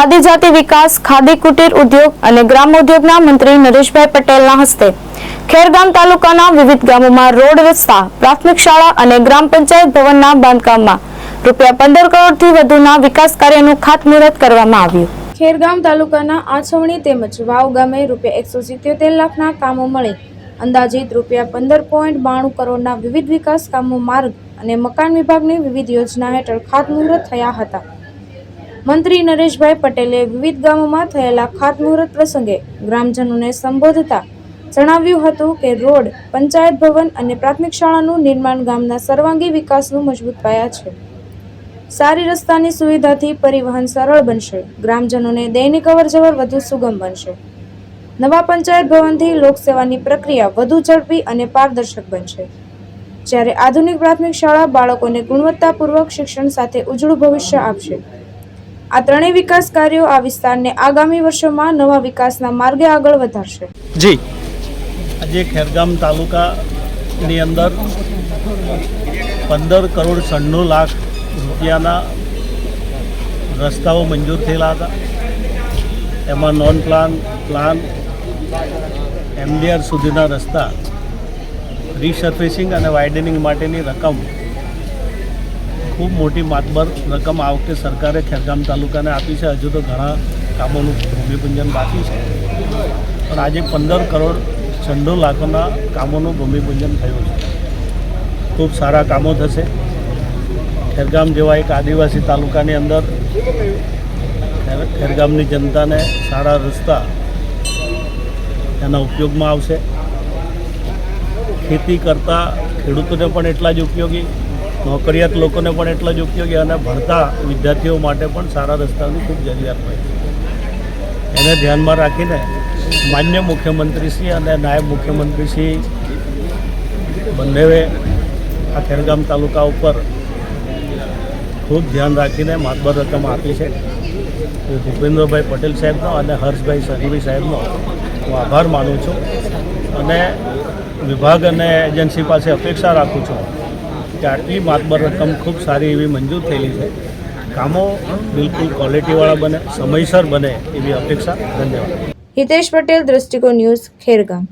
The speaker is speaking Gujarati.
આદિજાતિ વિકાસ, ખાદી કુટીર ઉદ્યોગ અને ગ્રામોદ્યોગના મંત્રી નરેશભાઈ પટેલના હસ્તે ખેરગામ તાલુકાના વિવિધ ગામોમાં રોડ રસ્તા, પ્રાથમિક શાળા અને ગ્રામ પંચાયત ભવનના બાંધકામમાં રૂપિયા પંદર કરોડથી વધુના વિકાસ કાર્યનું ખાતમુહૂર્ત કરવામાં આવ્યું. ખેરગામ તાલુકાના આછવણી તેમજ વાવ ગામે રૂપિયા એકસો સિત્યોતેર લાખના કામો મળી. અંદાજિત રૂપિયા પંદર પોઈન્ટ બાણું કરોડના વિવિધ વિકાસ કામો માર્ગ અને મકાન વિભાગની વિવિધ યોજના હેઠળ ખાતમુહૂર્ત થયા હતા. મંત્રી નરેશભાઈ પટેલે વિવિધ ગામોમાં થયેલા ખાતમુહૂર્ત પ્રસંગે ગ્રામજનોને સંબોધતા જણાવ્યું હતું કે રોડ, પંચાયત ભવન અને પ્રાથમિક શાળાનું નિર્માણ ગામના સર્વાંગી વિકાસનું મજબૂત પાયા છે. સારી રસ્તાની સુવિધાથી પરિવહન સરળ બનશે. ગ્રામજનોને દૈનિક અવરજવર વધુ સુગમ બનશે. નવા પંચાયત ભવનથી લોકસેવાની પ્રક્રિયા વધુ ઝડપી અને પારદર્શક બનશે. જ્યારે આધુનિક પ્રાથમિક શાળા બાળકોને ગુણવત્તાપૂર્વક શિક્ષણ સાથે ઉજળું ભવિષ્ય આપશે. આ ત્રણેય વિકાસ કાર્યો આ વિસ્તારને આગામી વર્ષોમાં નવા વિકાસના માર્ગે આગળ વધારશે. જી. આજે ખેરગામ તાલુકાની અંદર પંદર કરોડ સન્નું લાખ રૂપિયાના રસ્તાઓ મંજૂર થયેલા હતા. એમાં નોન પ્લાન પ્લાન એમડીઆર સુધીના રસ્તા રીસર્ફેસિંગ અને વાઇડનિંગ માટેની રકમ ખૂબ મોટી માતબર રકમ આ વખતે સરકારે ખેરગામ તાલુકાને આપી છે. હજુ તો ઘણા કામોનું ભૂમિપૂજન બાકી છે. પણ આજે પંદર કરોડ છંડો લાખોના કામોનું ભૂમિપૂજન થયું છે. ખૂબ સારા કામો થશે. ખેરગામ જેવા એક આદિવાસી તાલુકાની અંદર ખેર- ખેરગામની જનતાને સારા રસ્તા એના ઉપયોગમાં આવશે. ખેતી કરતા ખેડૂતોને પણ એટલા જ ઉપયોગી નોકરિયાત લોકોને પણ એટલા જ ઉપયોગી અને ભણતા વિદ્યાર્થીઓ માટે પણ સારા રસ્તાની ખૂબ જરૂરિયાત હોય એને ધ્યાનમાં રાખીને માન્ય મુખ્યમંત્રીશ્રી અને નાયબ મુખ્યમંત્રીશ્રી બંનેવે આ ખેરગામ તાલુકા ઉપર ખૂબ ધ્યાન રાખીને માતબર રકમ આપી છે. ભૂપેન્દ્રભાઈ પટેલ સાહેબનો અને હર્ષભાઈ સરીભાઈ સાહેબનો હું આભાર માનું છું અને વિભાગ અને એજન્સી પાસે અપેક્ષા રાખું છું કે આટલી માતબર રકમ ખૂબ સારી એવી મંજૂર થયેલી છે. કામો બિલકુલ ક્વોલિટીવાળા બને, સમયસર બને એવી અપેક્ષા. ધન્યવાદ. હિતેશ પટેલ, દ્રષ્ટિકોણ ન્યૂઝ, ખેરગામ.